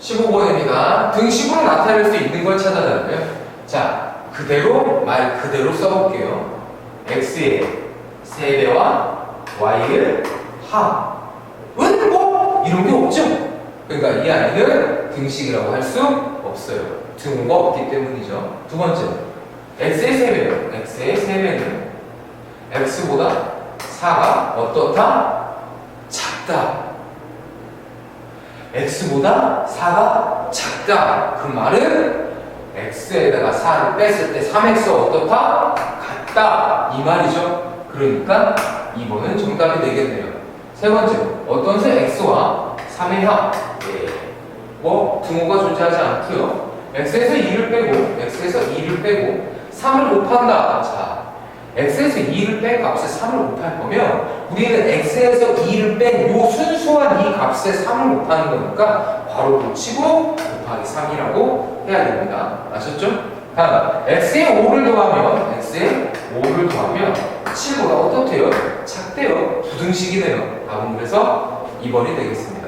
15번입니다. 등식으로 나타낼 수 있는 걸 찾아달래요. 자, 그대로 말 그대로 써볼게요. x의 세배와 y의 합은 뭐 이런 게 없죠. 그러니까 이 아이는 등식이라고 할 수 없어요. 등호가 없기 때문이죠. 두 번째, x의 세배요. x의 세배는 x보다 4가 어떻다? 작다. X보다 4가 작다. 그 말은 x에다가 4를 뺐을 때 3x 어떻다? 같다. 이 말이죠. 그러니까 2번은 정답이 되겠네요. 세 번째, 어떤 수 x와 3의 합. 예. 뭐 등호가 존재하지 않고요. x에서 2를 빼고 x에서 2를 빼고 3을 곱한다. 자, x에서 2를 뺀 값에 3을 곱할 거면 우리는 x에서 2를 뺀 요 순수한 이 값에 3을 곱하는 거니까 바로 붙이고 곱하기 3이라고 해야 됩니다. 아셨죠? 다음 x에 5를 더하면 x에 5를 더하면 7보다 어떻대요? 작대요. 부등식이네요. 답은 그래서 2번이 되겠습니다.